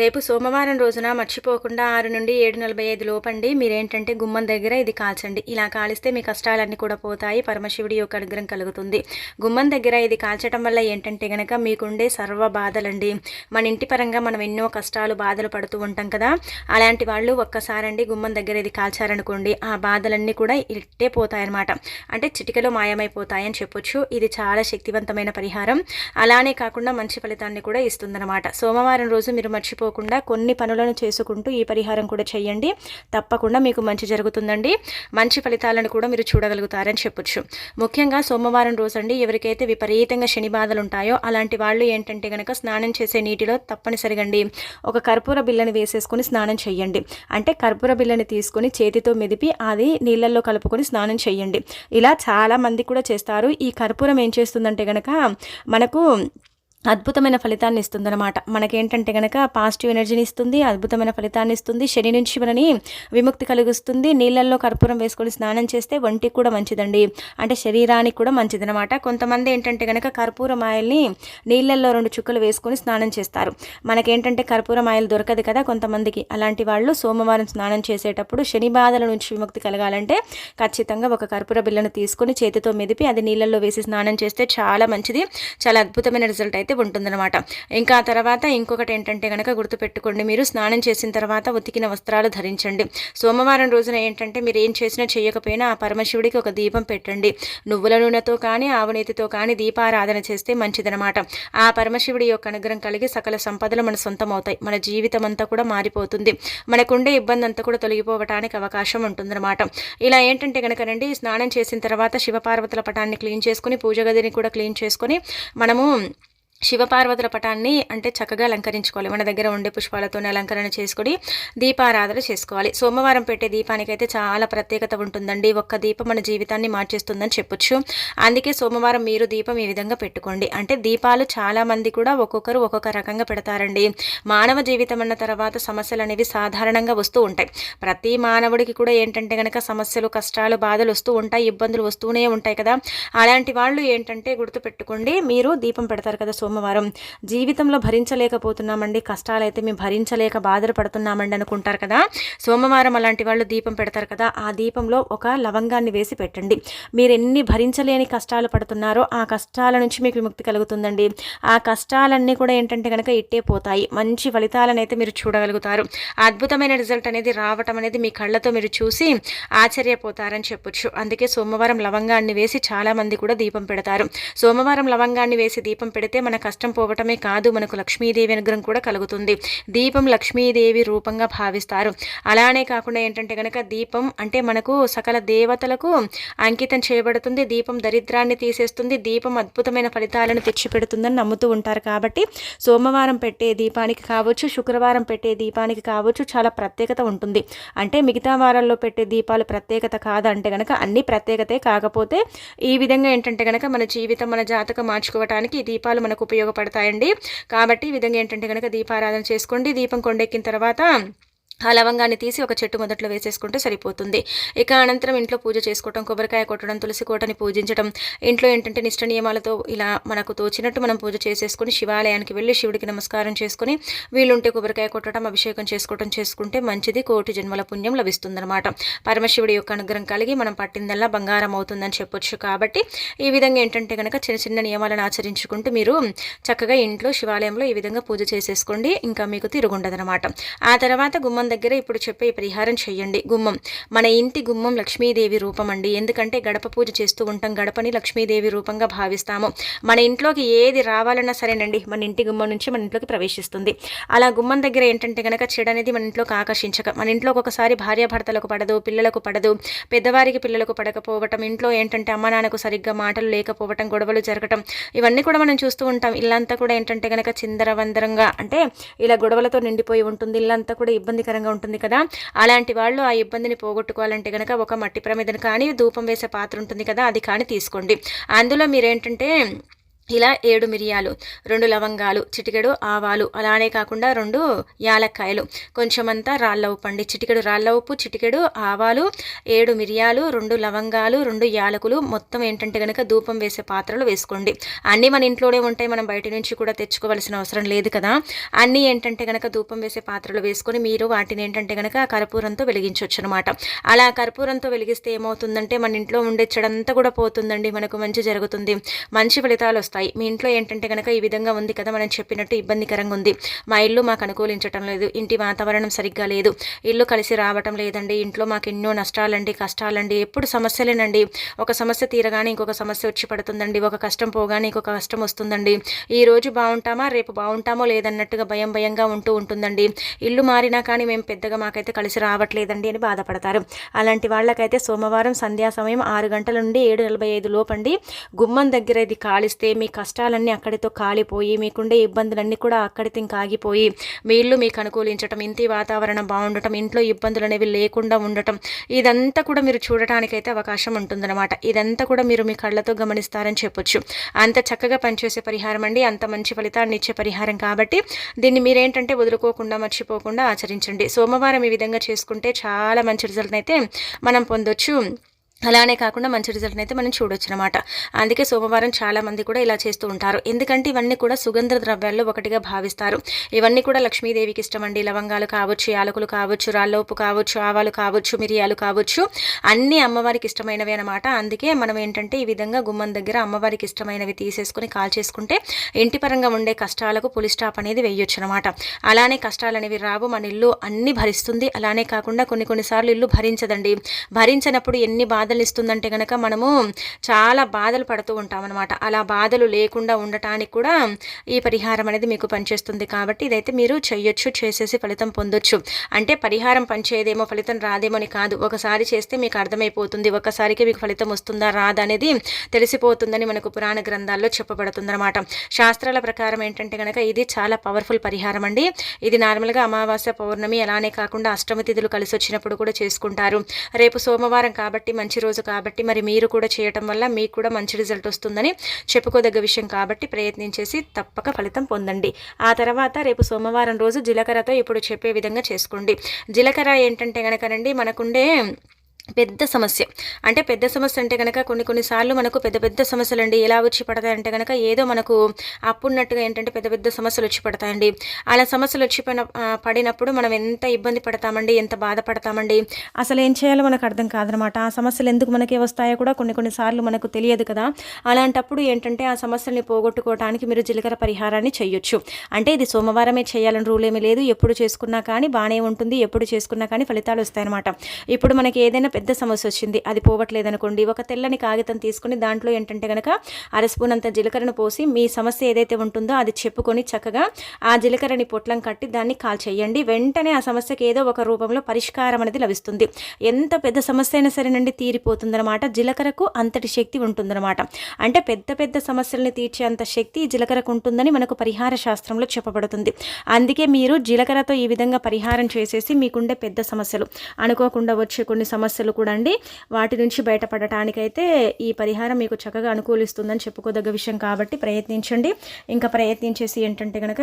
రేపు సోమవారం రోజున మర్చిపోకుండా ఆరు నుండి ఏడు నలభై ఐదు లోపండి. మీరేంటంటే గుమ్మం దగ్గర ఇది కాల్చండి. ఇలా కాలిస్తే మీ కష్టాలన్నీ కూడా పోతాయి. పరమశివుడి యొక్క అనుగ్రహం కలుగుతుంది. గుమ్మం దగ్గర ఇది కాల్చడం వల్ల ఏంటంటే గనక మీకుండే సర్వ బాధలండి. మన ఇంటి పరంగా మనం ఎన్నో కష్టాలు బాధలు పడుతూ ఉంటాం కదా. అలాంటి వాళ్ళు ఒక్కసారండి గుమ్మం దగ్గర ఇది కాల్చారనుకోండి. ఆ బాధలన్నీ కూడా ఇట్టే పోతాయన్నమాట. అంటే చిటికలో మాయమైపోతాయని చెప్పొచ్చు. ఇది చాలా శక్తివంతమైన పరిహారం. అలానే కాకుండా మంచి ఫలితాన్ని కూడా ఇస్తుందన్నమాట. సోమవారం రోజు మీరు మర్చిపో మర్చిపోకుండా కొన్ని పనులను చేసుకుంటూ ఈ పరిహారం కూడా చేయండి. తప్పకుండా మీకు మంచి జరుగుతుందండి. మంచి ఫలితాలను కూడా మీరు చూడగలుగుతారని చెప్పొచ్చు. ముఖ్యంగా సోమవారం రోజండి ఎవరికైతే విపరీతంగా శని బాధలు ఉంటాయో అలాంటి వాళ్ళు ఏంటంటే కనుక స్నానం చేసే నీటిలో తప్పనిసరిగండి ఒక కర్పూర బిల్లని వేసేసుకొని స్నానం చేయండి. అంటే కర్పూర బిల్లని తీసుకొని చేతితో మెదిపి అది నీళ్ళల్లో కలుపుకొని స్నానం చేయండి. ఇలా చాలా మంది కూడా చేస్తారు. ఈ కర్పూరం ఏం చేస్తుందంటే కనుక మనకు అద్భుతమైన ఫలితాన్ని ఇస్తుంది అనమాట మనకేంటంటే కనుక పాజిటివ్ ఎనర్జీని ఇస్తుంది అద్భుతమైన ఫలితాన్ని ఇస్తుంది శని నుంచి మనని విముక్తి కలిగిస్తుంది నీళ్ళల్లో కర్పూరం వేసుకొని స్నానం చేస్తే ఒంటికి కూడా మంచిదండి. అంటే శరీరానికి కూడా మంచిదనమాట కొంతమంది ఏంటంటే కనుక కర్పూరం ఆయిల్ని నీళ్ళల్లో రెండు చుక్కలు వేసుకొని స్నానం చేస్తారు. మనకేంటంటే కర్పూరం ఆయిల్ దొరకదు కదా కొంతమందికి. అలాంటి వాళ్ళు సోమవారం స్నానం చేసేటప్పుడు శని బాధల నుంచి విముక్తి కలగాలంటే ఖచ్చితంగా ఒక కర్పూర బిల్లను తీసుకొని చేతితో మెదిపి అది నీళ్ళల్లో వేసి స్నానం చేస్తే చాలా మంచిది. చాలా అద్భుతమైన రిజల్ట్ అయితే అయితే ఉంటుందన్నమాట. ఇంకా తర్వాత ఇంకొకటి ఏంటంటే కనుక గుర్తుపెట్టుకోండి మీరు స్నానం చేసిన తర్వాత ఉతికిన వస్త్రాలు ధరించండి. సోమవారం రోజున ఏంటంటే మీరు ఏం చేసినా చేయకపోయినా ఆ పరమశివుడికి ఒక దీపం పెట్టండి. నువ్వుల నూనెతో కానీ ఆవునేతితో కానీ దీపారాధన చేస్తే మంచిదనమాట ఆ పరమశివుడి యొక్క అనుగ్రహం కలిగి సకల సంపదలు మన సొంతం అవుతాయి మన జీవితం అంతా కూడా మారిపోతుంది. మనకుండే ఇబ్బంది అంతా కూడా తొలగిపోవటానికి అవకాశం ఉంటుందన్నమాట. ఇలా ఏంటంటే కనుక రండి స్నానం చేసిన తర్వాత శివపార్వతుల పటాన్ని క్లీన్ చేసుకుని పూజ గదిని కూడా క్లీన్ చేసుకుని మనము శివపార్వతుల పటాన్ని అంటే చక్కగా అలంకరించుకోవాలి. మన దగ్గర ఉండే పుష్పాలతోనే అలంకరణ చేసుకొని దీపారాధన చేసుకోవాలి. సోమవారం పెట్టే దీపానికైతే చాలా ప్రత్యేకత ఉంటుందండి. ఒక్క దీపం మన జీవితాన్ని మార్చేస్తుందని చెప్పొచ్చు. అందుకే సోమవారం మీరు దీపం ఈ విధంగా పెట్టుకోండి. అంటే దీపాలు చాలా మంది కూడా ఒక్కొక్కరు ఒక్కొక్క రకంగా పెడతారండి. మానవ జీవితం అన్న తర్వాత సమస్యలు అనేవి సాధారణంగా వస్తూ ఉంటాయి. ప్రతి మానవుడికి కూడా ఏంటంటే కనుక సమస్యలు కష్టాలు బాధలు వస్తూ ఉంటాయి ఇబ్బందులు వస్తూనే ఉంటాయి కదా. అలాంటి వాళ్ళు ఏంటంటే గుర్తుపెట్టుకోండి మీరు దీపం పెడతారు కదా సోమ సోమవారం జీవితంలో భరించలేకపోతున్నామండి. కష్టాలైతే మేము భరించలేక బాధలు పడుతున్నామండి అనుకుంటారు కదా. సోమవారం అలాంటి వాళ్ళు దీపం పెడతారు కదా. ఆ దీపంలో ఒక లవంగాన్ని వేసి పెట్టండి. మీరు ఎన్ని భరించలేని కష్టాలు పడుతున్నారో ఆ కష్టాల నుంచి మీకు విముక్తి కలుగుతుందండి. ఆ కష్టాలన్నీ కూడా ఏంటంటే కనుక ఇట్టే పోతాయి. మంచి ఫలితాలను అయితే మీరు చూడగలుగుతారు. అద్భుతమైన రిజల్ట్ అనేది రావటం అనేది మీ కళ్ళతో మీరు చూసి ఆశ్చర్యపోతారని చెప్పొచ్చు. అందుకే సోమవారం లవంగాన్ని వేసి చాలామంది కూడా దీపం పెడతారు. సోమవారం లవంగాన్ని వేసి దీపం పెడితే మన కష్టం పోవటమే కాదు మనకు లక్ష్మీదేవి అనుగ్రహం కూడా కలుగుతుంది. దీపం లక్ష్మీదేవి రూపంగా భావిస్తారు. అలానే కాకుండా ఏంటంటే కనుక దీపం అంటే మనకు సకల దేవతలకు అంకితం చేయబడుతుంది దీపం దరిద్రాన్ని తీసేస్తుంది దీపం అద్భుతమైన ఫలితాలను తెచ్చిపెడుతుందని నమ్ముతూ ఉంటారు కాబట్టి సోమవారం పెట్టే దీపానికి కావచ్చు శుక్రవారం పెట్టే దీపానికి కావచ్చు చాలా ప్రత్యేకత ఉంటుంది. అంటే మిగతా వారాల్లో పెట్టే దీపాలు ప్రత్యేకత కాదంటే కనుక అన్ని ప్రత్యేకతే కాకపోతే ఈ విధంగా ఏంటంటే కనుక మన జీవితం మన జాతకం మార్చుకోవడానికి దీపాలు మనకు ఉపయోగపడతాయండి. కాబట్టి ఈ విధంగా ఏంటంటే కనుక దీపారాధన చేసుకోండి. దీపం కొండెక్కిన తర్వాత ఆ లవంగాన్ని తీసి ఒక చెట్టు మొదట్లో వేసేసుకుంటే సరిపోతుంది. ఇక అనంతరం ఇంట్లో పూజ చేసుకోవటం కొబ్బరికాయ కొట్టడం తులసి కోటని పూజించడం ఇంట్లో ఏంటంటే నిష్ట నియమాలతో ఇలా మనకు తోచినట్టు మనం పూజ చేసేసుకుని శివాలయానికి వెళ్ళి శివుడికి నమస్కారం చేసుకుని వీలుంటే కొబ్బరికాయ కొట్టడం అభిషేకం చేసుకోవటం చేసుకుంటే మంచిది కోటి జన్మల పుణ్యం లభిస్తుందన్నమాట. పరమశివుడి యొక్క అనుగ్రహం కలిగి మనం పట్టిందల్లా బంగారం అవుతుందని చెప్పొచ్చు కాబట్టి ఈ విధంగా ఏంటంటే కనుక చిన్న చిన్న నియమాలను ఆచరించుకుంటూ మీరు చక్కగా ఇంట్లో శివాలయంలో ఈ విధంగా పూజ చేసేసుకోండి. ఇంకా మీకు తిరుగుండదనమాట ఆ తర్వాత గుమ్మ దగ్గర ఇప్పుడు చెప్పే పరిహారం చేయండి. గుమ్మం. మన ఇంటి గుమ్మం లక్ష్మీదేవి రూపం అండి. ఎందుకంటే గడప పూజ చేస్తూ ఉంటాం గడపని లక్ష్మీదేవి రూపంగా భావిస్తాము. మన ఇంట్లోకి ఏది రావాలన్నా సరేనండి. మన ఇంటి గుమ్మం నుంచి మన ఇంట్లోకి ప్రవేశిస్తుంది. అలా గుమ్మం దగ్గర ఏంటంటే కనుక చెడు అనేది మన ఇంట్లోకి ఆకర్షించక. మన ఇంట్లోకి ఒకసారి భార్యాభర్తలకు పడదు పిల్లలకు పడదు పెద్దవారికి పిల్లలకు పడకపోవటం ఇంట్లో ఏంటంటే అమ్మ నాన్నకు సరిగ్గా మాటలు లేకపోవటం గొడవలు జరగటం ఇవన్నీ కూడా మనం చూస్తూ ఉంటాం. ఇల్లంతా కూడా ఏంటంటే కనుక చిందరవందరంగా అంటే ఇలా గొడవలతో నిండిపోయి ఉంటుంది. ఇల్లంతా కూడా ఇబ్బందికరంగా ఆనందంగా ఉంటుంది కదా. అలాంటి వాళ్ళు ఆ ఇబ్బందిని పోగొట్టుకోవాలంటే కనుక ఒక మట్టి ప్రమిదను కానీ ధూపం వేసే పాత్ర ఉంటుంది కదా అది కానీ తీసుకోండి. అందులో మీరేంటంటే ఇలా ఏడు మిరియాలు రెండు లవంగాలు చిటికెడు ఆవాలు అలానే కాకుండా రెండు యాలక్కాయలు. కొంచెమంతా రాళ్ళ ఉప్పు అండి. చిటికెడు రాళ్ళ ఉప్పు చిటికెడు ఆవాలు ఏడు మిరియాలు రెండు లవంగాలు రెండు యాలకులు. మొత్తం ఏంటంటే కనుక ధూపం వేసే పాత్రలు వేసుకోండి. అన్నీ మన ఇంట్లోనే ఉంటాయి. మనం బయట నుంచి కూడా తెచ్చుకోవాల్సిన అవసరం లేదు కదా. అన్నీ ఏంటంటే కనుక ధూపం వేసే పాత్రలు వేసుకొని మీరు వాటిని ఏంటంటే కనుక కర్పూరంతో వెలిగించవచ్చు అనమాట అలా కర్పూరంతో వెలిగిస్తే ఏమవుతుందంటే మన ఇంట్లో ఉండే చెడంతా కూడా పోతుందండి. మనకు మంచి జరుగుతుంది. మంచి ఫలితాలు వస్తాయి. వస్తాయి మీ ఇంట్లో ఏంటంటే కనుక ఈ విధంగా ఉంది కదా మనం చెప్పినట్టు ఇబ్బందికరంగా ఉంది. మా ఇల్లు మాకు అనుకూలించటం లేదు. ఇంటి వాతావరణం సరిగ్గా లేదు. ఇల్లు కలిసి రావటం లేదండి. ఇంట్లో మాకు ఎన్నో నష్టాలండి కష్టాలండి. ఎప్పుడు సమస్యలేనండి. ఒక సమస్య తీరగానే ఇంకొక సమస్య వచ్చి పడుతుందండి. ఒక కష్టం పోగానే ఇంకొక కష్టం వస్తుందండి. ఈ రోజు బాగుంటామా? రేపు బాగుంటామో లేదన్నట్టుగా భయం భయంగా ఉంటూ ఉంటుందండి. ఇల్లు మారినా కానీ మేము పెద్దగా మాకైతే కలిసి రావట్లేదండి అని బాధపడతారు. అలాంటి వాళ్ళకైతే సోమవారం సంధ్యా సమయం ఆరు గంటల నుండి ఏడు నలభై ఐదు లోపండి. గుమ్మం దగ్గర ఇది కాలిస్తే మీ కష్టాలన్నీ అక్కడితో కాలిపోయి మీకుండే ఇబ్బందులన్నీ కూడా అక్కడితో ఇంకా ఆగిపోయి వీళ్ళు మీకు అనుకూలించటం ఇంటి వాతావరణం బాగుండటం ఇంట్లో ఇబ్బందులు అనేవి లేకుండా ఉండటం ఇదంతా కూడా మీరు చూడటానికైతే అవకాశం ఉంటుందన్నమాట. ఇదంతా కూడా మీరు మీ కళ్ళతో గమనిస్తారని చెప్పొచ్చు. అంత చక్కగా పనిచేసే పరిహారం అండి. అంత మంచి ఫలితాన్ని ఇచ్చే పరిహారం కాబట్టి దీన్ని మీరేంటంటే వదులుకోకుండా మర్చిపోకుండా ఆచరించండి. సోమవారం ఈ విధంగా చేసుకుంటే చాలా మంచి రిజల్ట్ అయితే మనం పొందొచ్చు. అలానే కాకుండా మంచి రిజల్ట్ అయితే మనం చూడొచ్చు అనమాట అందుకే సోమవారం చాలామంది కూడా ఇలా చేస్తూ ఉంటారు. ఎందుకంటే ఇవన్నీ కూడా సుగంధ ద్రవ్యాల్లో ఒకటిగా భావిస్తారు. ఇవన్నీ కూడా లక్ష్మీదేవికి ఇష్టం అండి లవంగాలు కావచ్చు యాలకులు కావచ్చు రాళ్ళోపు కావచ్చు ఆవాలు కావచ్చు మిరియాలు కావచ్చు. అన్నీ అమ్మవారికి ఇష్టమైనవి అనమాట. అందుకే మనం ఏంటంటే ఈ విధంగా గుమ్మం దగ్గర అమ్మవారికి ఇష్టమైనవి తీసేసుకుని కాల్ చేసుకుంటే ఇంటి పరంగా ఉండే కష్టాలకు పులి స్టాప్ అనేది వేయొచ్చు అనమాట అలానే కష్టాలు అనేవి రావు. మన ఇల్లు అన్ని భరిస్తుంది. అలానే కాకుండా కొన్ని కొన్నిసార్లు ఇల్లు భరించదండి. భరించినప్పుడు ఎన్ని బాధ బాధలు ఇస్తుందంటే కనుక మనము చాలా బాధలు పడుతూ ఉంటాం అనమాట అలా బాధలు లేకుండా ఉండటానికి కూడా ఈ పరిహారం అనేది మీకు పనిచేస్తుంది కాబట్టి ఇదైతే మీరు చేయొచ్చు చేసేసి ఫలితం పొందొచ్చు. అంటే పరిహారం పనిచేయదేమో ఫలితం రాదేమో అని కాదు. ఒకసారి చేస్తే మీకు అర్థమైపోతుంది. ఒకసారికి మీకు ఫలితం వస్తుందా రాదా అనేది తెలిసిపోతుందని మనకు పురాణ గ్రంథాల్లో చెప్పబడుతుందన్నమాట. శాస్త్రాల ప్రకారం ఏంటంటే కనుక ఇది చాలా పవర్ఫుల్ పరిహారం అండి. ఇది నార్మల్గా అమావాస్య పౌర్ణమి అలానే కాకుండా అష్టమి తిథులు కలిసి వచ్చినప్పుడు కూడా చేసుకుంటారు. రేపు సోమవారం కాబట్టి మంచి రోజు కాబట్టి మరి మీరు కూడా చేయటం వల్ల మీకు కూడా మంచి రిజల్ట్ వస్తుందని చెప్పుకోదగ్గ విషయం కాబట్టి ప్రయత్నించేసి తప్పక ఫలితం పొందండి. ఆ తర్వాత రేపు సోమవారం రోజు జీలకర్రతో ఇప్పుడు చెప్పే విధంగా చేసుకోండి. జీలకర్ర ఏంటంటే కనుకనండి మనకుండే పెద్ద సమస్య. అంటే పెద్ద సమస్య అంటే కనుక కొన్ని కొన్నిసార్లు మనకు పెద్ద పెద్ద సమస్యలు అండి ఎలా వచ్చి పడతాయంటే కనుక ఏదో మనకు అప్పున్నట్టుగా ఏంటంటే పెద్ద పెద్ద సమస్యలు వచ్చి పడతాయండి. అలా సమస్యలు వచ్చి పడినప్పుడు మనం ఎంత ఇబ్బంది పడతామండి? ఎంత బాధపడతామండి? అసలు ఏం చేయాలో మనకు అర్థం కాదనమాట. ఆ సమస్యలు ఎందుకు మనకి వస్తాయో కూడా కొన్ని కొన్నిసార్లు మనకు తెలియదు కదా. అలాంటప్పుడు ఏంటంటే ఆ సమస్యల్ని పోగొట్టుకోవడానికి మీరు జీలకర్ర పరిహారాన్ని చేయొచ్చు అంటే ఇది సోమవారమే చేయాలని రూల్ ఏమీ లేదు. ఎప్పుడు చేసుకున్నా కానీ బాగానే ఉంటుంది. ఎప్పుడు చేసుకున్నా కానీ ఫలితాలు వస్తాయన్నమాట ఇప్పుడు మనకి ఏదైనా పెద్ద సమస్య వచ్చింది. అది పోవట్లేదు అనుకోండి ఒక తెల్లని కాగితం తీసుకుని దాంట్లో ఏంటంటే కనుక అర స్పూన్ అంత జీలకర్రను పోసి మీ సమస్య ఏదైతే ఉంటుందో అది చెప్పుకొని చక్కగా ఆ జీలకర్రని పొట్లం కట్టి దాన్ని కాల్ చేయండి వెంటనే ఆ సమస్యకి ఏదో ఒక రూపంలో పరిష్కారం అనేది లభిస్తుంది. ఎంత పెద్ద సమస్య అయినా సరేనండి తీరిపోతుందన్నమాట. జీలకర్రకు అంతటి శక్తి ఉంటుందన్నమాట. అంటే పెద్ద పెద్ద సమస్యల్ని తీర్చే అంత శక్తి జీలకర్రకు ఉంటుందని మనకు పరిహార శాస్త్రంలో చెప్పబడుతుంది. అందుకే మీరు జీలకర్రతో ఈ విధంగా పరిహారం చేసేసి మీకుండే పెద్ద సమస్యలు. అనుకోకుండా వచ్చే కొన్ని సమస్యలు సమస్యలు కూడా అండి. వాటి నుంచి బయటపడటానికైతే ఈ పరిహారం మీకు చక్కగా అనుకూలిస్తుందని చెప్పుకోదగ్గ విషయం కాబట్టి ప్రయత్నించండి. ఇంకా ప్రయత్నించేసి ఏంటంటే కనుక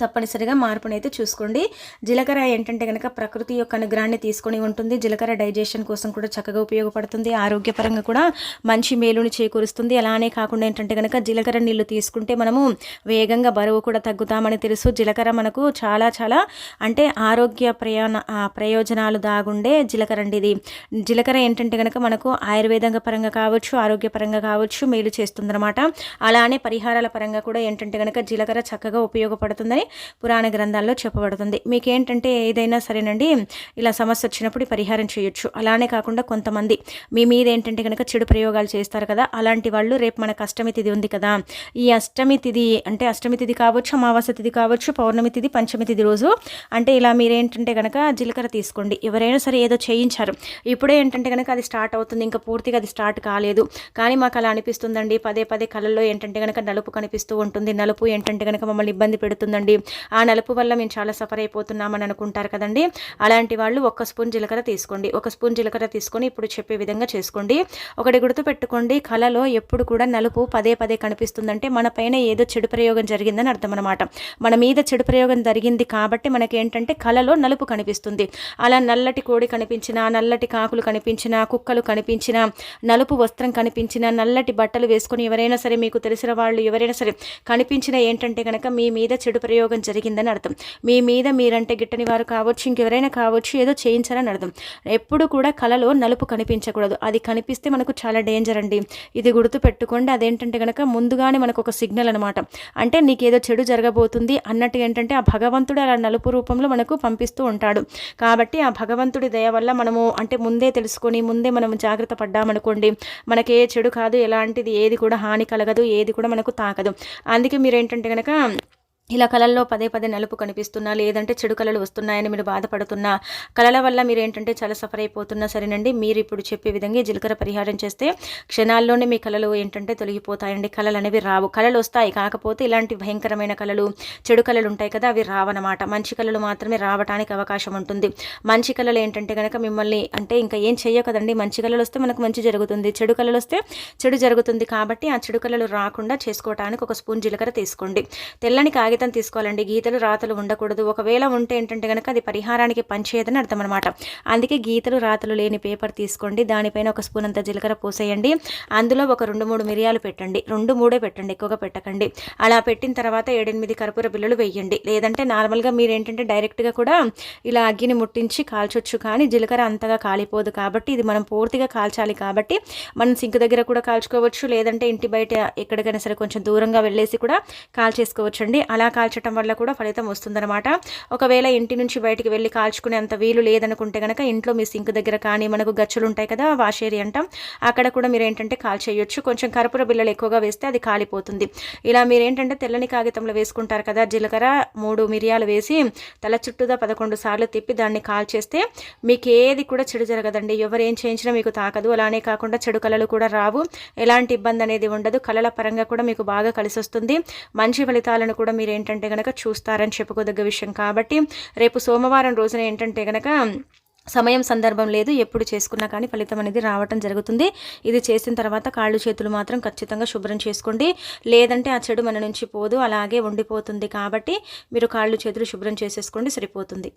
తప్పనిసరిగా మార్పునైతే చూసుకోండి. జీలకర్ర ఏంటంటే కనుక ప్రకృతి యొక్క అనుగ్రహాన్ని తీసుకొని ఉంటుంది. జీలకర్ర డైజెషన్ కోసం కూడా చక్కగా ఉపయోగపడుతుంది. ఆరోగ్యపరంగా కూడా మంచి మేలుని చేకూరుస్తుంది. అలానే కాకుండా ఏంటంటే కనుక జీలకర్ర నీళ్ళు తీసుకుంటే మనము వేగంగా బరువు కూడా తగ్గుతామని తెలుసు. జీలకర్ర మనకు చాలా చాలా అంటే ఆరోగ్య ప్రయాణ ప్రయోజనాలు దాగుండే జీలకర్ర అండి ఇది. జీలకర్ర ఏంటంటే కనుక మనకు ఆయుర్వేదంగా పరంగా కావచ్చు ఆరోగ్యపరంగా కావచ్చు మేలు చేస్తుందన్నమాట. అలానే పరిహారాల పరంగా కూడా ఏంటంటే కనుక జీలకర్ర చక్కగా ఉపయోగపడుతుందని పురాణ గ్రంథాల్లో చెప్పబడుతుంది. మీకేంటంటే ఏదైనా సరేనండి ఇలా సమస్య వచ్చినప్పుడు పరిహారం చేయొచ్చు. అలానే కాకుండా కొంతమంది మీ మీద ఏంటంటే కనుక చెడు ప్రయోగాలు చేస్తారు కదా అలాంటి వాళ్ళు రేపు మనకు అష్టమి తిథి ఉంది కదా. ఈ అష్టమి తిథి అంటే అష్టమి తిథి కావచ్చు అమావాస్య తిథి కావచ్చు పౌర్ణమి తిథి పంచమి తిథి రోజు అంటే ఇలా మీరేంటంటే కనుక జీలకర్ర తీసుకోండి. ఎవరైనా సరే ఏదో చేయించారు. ఇప్పుడే ఏంటంటే కనుక అది స్టార్ట్ అవుతుంది. ఇంకా పూర్తిగా అది స్టార్ట్ కాలేదు. కానీ మాకు అలా అనిపిస్తుందండి. పదే పదే కళల్లో ఏంటంటే కనుక నలుపు కనిపిస్తూ ఉంటుంది. నలుపు ఏంటంటే కనుక మమ్మల్ని ఇబ్బంది పెడుతుందండి. చేసుకోండి ఆ నలుపు వల్ల మేము చాలా సఫర్ అయిపోతున్నామని అనుకుంటారు కదండి. అలాంటి వాళ్ళు ఒక స్పూన్ జీలకర్ర తీసుకోండి. ఒక స్పూన్ జీలకర్ర తీసుకొని ఇప్పుడు చెప్పే విధంగా చేసుకోండి. ఒకటి గుర్తు పెట్టుకోండి కళలో ఎప్పుడు కూడా నలుపు పదే పదే కనిపిస్తుందంటే మన పైన ఏదో చెడు ప్రయోగం జరిగిందని అర్థం అనమాట మన మీద చెడు ప్రయోగం జరిగింది కాబట్టి మనకి ఏంటంటే కళలో నలుపు కనిపిస్తుంది. అలా నల్లటి కోడి కనిపించిన నల్లటి కాకులు కనిపించిన కుక్కలు కనిపించిన నలుపు వస్త్రం కనిపించిన నల్లటి బట్టలు వేసుకొని ఎవరైనా సరే మీకు తెలిసిన వాళ్ళు ఎవరైనా సరే కనిపించిన ఏంటంటే కనుక మీ మీద చెడు ప్రయోగం జరిగిందని అర్థం. మీ మీద మీరంటే గిట్టని వారు కావచ్చు ఇంకెవరైనా కావచ్చు ఏదో చేయించాలని అర్థం. ఎప్పుడు కూడా కళలో నలుపు కనిపించకూడదు. అది కనిపిస్తే మనకు చాలా డేంజర్ అండి. ఇది గుర్తుపెట్టుకోండి. అదేంటంటే కనుక ముందుగానే మనకు ఒక సిగ్నల్ అనమాట అంటే నీకేదో చెడు జరగబోతుంది అన్నట్టు ఏంటంటే ఆ భగవంతుడు అలా నలుపు రూపంలో మనకు పంపిస్తూ ఉంటాడు. కాబట్టి ఆ భగవంతుడి దయ వల్ల మనము అంటే ముందే తెలుసుకొని ముందే మనం జాగ్రత్త పడ్డామనుకోండి మనకి ఏ చెడు కాదు ఎలాంటిది ఏది కూడా హాని కలగదు ఏది కూడా మనకు తాకదు. అందుకే మీరు ఏంటంటే కనుక ఇలా కళల్లో పదే పదే నలుపు కనిపిస్తున్నా లేదంటే చెడు కళలు వస్తున్నాయని మీరు బాధపడుతున్నా కళల వల్ల మీరు ఏంటంటే చాలా సఫర్ అయిపోతున్నా సరేనండి. మీరు ఇప్పుడు చెప్పే విధంగా జీలకర్ర పరిహారం చేస్తే క్షణాల్లోనే మీ కళలు ఏంటంటే తొలగిపోతాయండి. కళలు అనేవి రావు. కళలు వస్తాయి. కాకపోతే ఇలాంటి భయంకరమైన కళలు చెడు కళలు ఉంటాయి కదా అవి రావన్నమాట. మంచి కళలు మాత్రమే రావడానికి అవకాశం ఉంటుంది. మంచి కళలు ఏంటంటే కనుక మిమ్మల్ని అంటే ఇంకా ఏం చెయ్యకదండి మంచి కళలు వస్తే మనకు మంచి జరుగుతుంది. చెడు కళలు వస్తే చెడు జరుగుతుంది కాబట్టి ఆ చెడు కళలు రాకుండా చేసుకోవడానికి ఒక స్పూన్ జీలకర్ర తీసుకోండి. తెల్లని కాగితం జీతం తీసుకోవాలండి. గీతలు రాతలు ఉండకూడదు. ఒకవేళ ఉంటే ఏంటంటే కనుక అది పరిహారానికి పనిచేయదని అర్థం అనమాట అందుకే గీతలు రాతలు లేని పేపర్ తీసుకోండి. దానిపైన ఒక స్పూన్ అంత జీలకర్ర పోసేయండి. అందులో ఒక రెండు మూడు మిరియాలు పెట్టండి. రెండు మూడే పెట్టండి. ఎక్కువగా పెట్టకండి. అలా పెట్టిన తర్వాత ఏడెనిమిది కర్పూర బిల్లులు వేయండి. లేదంటే నార్మల్గా మీరు ఏంటంటే డైరెక్ట్గా కూడా ఇలా అగ్గిని ముట్టించి కాల్చొచ్చు. కానీ జీలకర్ర అంతగా కాలిపోదు కాబట్టి ఇది మనం పూర్తిగా కాల్చాలి కాబట్టి మనం సింక్ దగ్గర కూడా కాల్చుకోవచ్చు. లేదంటే ఇంటి బయట ఎక్కడికైనా సరే కొంచెం దూరంగా వెళ్ళేసి కూడా కాల్చేసుకోవచ్చు అండి అలా అలా కాల్చడం వల్ల కూడా ఫలితం వస్తుందన్నమాట. ఒకవేళ ఇంటి నుంచి బయటికి వెళ్ళి కాల్చుకునే అంత వీలు లేదనుకుంటే కనుక ఇంట్లో మీ సింక్ దగ్గర కానీ మనకు గచ్చులు ఉంటాయి కదా వాషేరి అంటాం. అక్కడ కూడా మీరు ఏంటంటే కాల్చేయొచ్చు కొంచెం కర్పూర బిల్లలు ఎక్కువగా వేస్తే అది కాలిపోతుంది. ఇలా మీరు ఏంటంటే తెల్లని కాగితంలో వేసుకుంటారు కదా జీలకర్ర మూడు మిరియాలు వేసి తల చుట్టూదా పదకొండు సార్లు తిప్పి దాన్ని కాల్చేస్తే మీకు ఏది కూడా చెడు జరగదండి. ఎవరు ఏం చేయించినా మీకు తాకదు. అలానే కాకుండా చెడు కళలు కూడా రావు. ఎలాంటి ఇబ్బంది అనేది ఉండదు. కళల పరంగా కూడా మీకు బాగా కలిసి వస్తుంది మంచి ఫలితాలను కూడా మీరు మీరు ఏంటంటే కనుక చూస్తారని చెప్పుకోదగ్గ విషయం కాబట్టి రేపు సోమవారం రోజున ఏంటంటే కనుక సమయం సందర్భం లేదు ఎప్పుడు చేసుకున్నా కానీ ఫలితం అనేది రావటం జరుగుతుంది. ఇది చేసిన తర్వాత కాళ్ళు చేతులు మాత్రం ఖచ్చితంగా శుభ్రం చేసుకోండి. లేదంటే ఆ చెడు మన నుంచి పోదు అలాగే ఉండిపోతుంది కాబట్టి మీరు కాళ్ళు చేతులు శుభ్రం చేసేసుకోండి సరిపోతుంది.